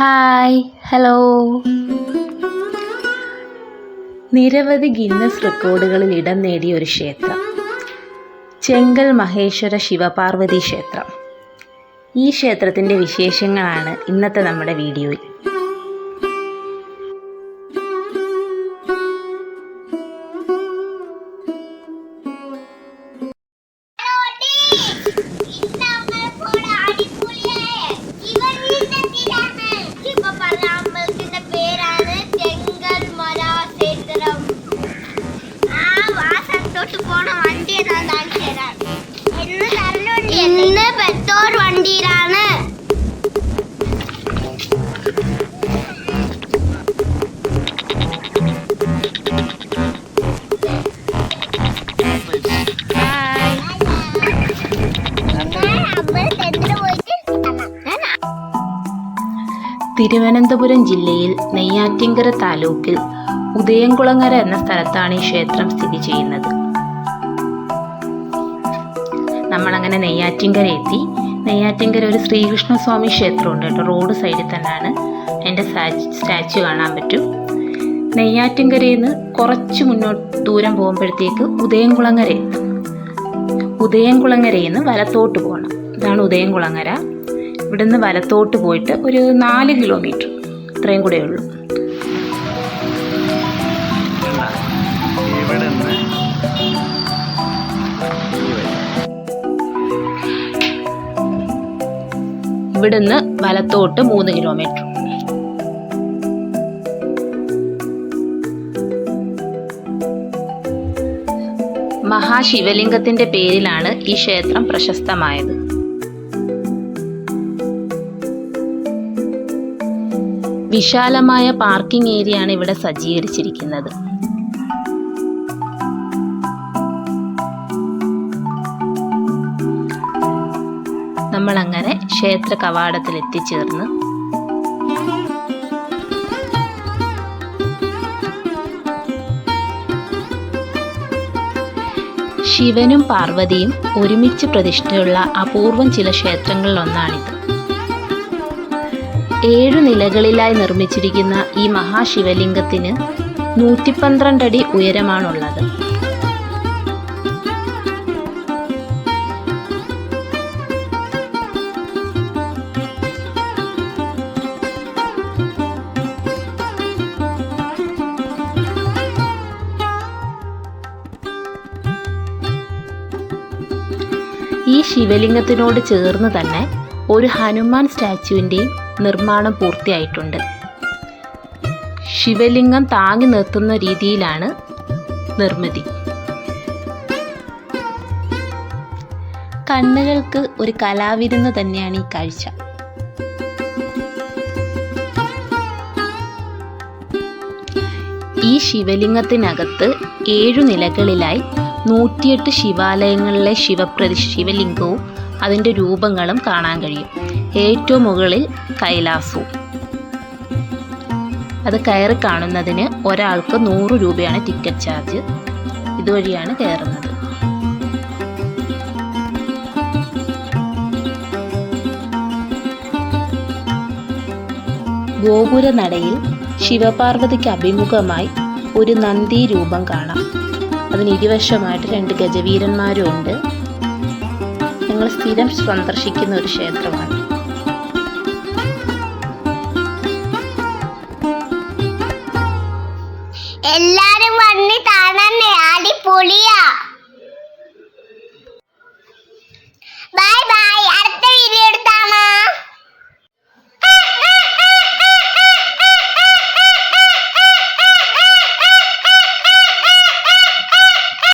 Hi hello നിരവധി Guinness റെക്കോർഡുകളിൽ ഇടം നേടിയ ഒരു ക്ഷേത്രം. ചെങ്കൽ മഹേശ്വര ശിവപാർവതി ക്ഷേത്രം. ഈ ക്ഷേത്രത്തിന്റെ വിശേഷങ്ങളാണ് ഇന്നത്തെ നമ്മുടെ വീഡിയോയിൽ. ഇന്ന് പെത്തോർ വണ്ടിയിലാണ്. തിരുവനന്തപുരം ജില്ലയിൽ നെയ്യാറ്റിങ്കര താലൂക്കിൽ ഉദയംകുളങ്ങര എന്ന സ്ഥലത്താണ് ഈ ക്ഷേത്രം സ്ഥിതി ചെയ്യുന്നത്. നമ്മളങ്ങനെ നെയ്യാറ്റിങ്കര എത്തി നെയ്യാറ്റിങ്കര ഒരു ശ്രീകൃഷ്ണസ്വാമി ക്ഷേത്രമുണ്ട് കേട്ടോ. റോഡ് സൈഡിൽ തന്നെയാണ്. എന്റെ സ്റ്റാച്ചു കാണാൻ പറ്റും. നെയ്യാറ്റിങ്കരയിൽ നിന്ന് കുറച്ച് മുന്നോട്ട് ദൂരം പോകുമ്പോഴത്തേക്ക് ഉദയംകുളങ്ങര എത്തും. ഉദയംകുളങ്ങരയിൽ നിന്ന് വലത്തോട്ട് പോകണം. ഇതാണ് ഉദയംകുളങ്ങര. ഇവിടുന്ന് വലത്തോട്ട് പോയിട്ട് ഒരു നാല് കിലോമീറ്റർ. ഇത്രയും കൂടെ ഉള്ളൂ. ഇവിടുന്ന് വലത്തോട്ട് മൂന്ന് കിലോമീറ്റർ മഹാശിവലിംഗത്തിന്റെ പേരിലാണ് ഈ ക്ഷേത്രം പ്രശസ്തമായത്. വിശാലമായ പാർക്കിംഗ് ഏരിയയാണ് ഇവിടെ സജ്ജീകരിച്ചിരിക്കുന്നത്. നമ്മൾ അങ്ങനെ ക്ഷേത്ര കവാടത്തിൽ എത്തിച്ചേർന്ന് ശിവനും പാർവതിയും ഒരുമിച്ച് പ്രതിഷ്ഠയുള്ള അപൂർവം ചില ക്ഷേത്രങ്ങളിലൊന്നാണിത്. ഏഴു നിലകളിലായി നിർമ്മിച്ചിരിക്കുന്ന ഈ മഹാശിവലിംഗത്തിന് നൂറ്റി പന്ത്രണ്ട് അടി ഉയരമാണുള്ളത്. ഈ ശിവലിംഗത്തിനോട് ചേർന്ന് തന്നെ ഒരു ഹനുമാൻ സ്റ്റാച്യുവിന്റെയും നിർമ്മാണം പൂർത്തിയായിട്ടുണ്ട്. ശിവലിംഗം താങ്ങി നിർത്തുന്ന രീതിയിലാണ് നിർമ്മിതി. കണ്ണുകൾക്ക് ഒരു കലാവിരുന്ന് തന്നെയാണ് ഈ കാഴ്ച. ഈ ശിവലിംഗത്തിനകത്ത് ഏഴു നിലകളിലായി നൂറ്റിയെട്ട് ശിവാലയങ്ങളിലെ ശിവപ്രതി ശിവലിംഗവും അതിന്റെ രൂപങ്ങളും കാണാൻ കഴിയും. ഏറ്റവും മുകളിൽ കൈലാസവും. അത് കയറി കാണുന്നതിന് ഒരാൾക്ക് നൂറ് രൂപയാണ് ടിക്കറ്റ് ചാർജ് ഇതുവഴിയാണ് കയറുന്നത്. ഗോപുരനടയിൽ ശിവപാർവതിക്ക് അഭിമുഖമായി ഒരു നന്ദി രൂപം കാണാം. അതിന് ഇരുവശമായിട്ട് രണ്ട് ഗജവീരന്മാരും ഉണ്ട്. ഞങ്ങൾ സ്ഥിരം സന്ദർശിക്കുന്ന ഒരു ക്ഷേത്രമാണ്.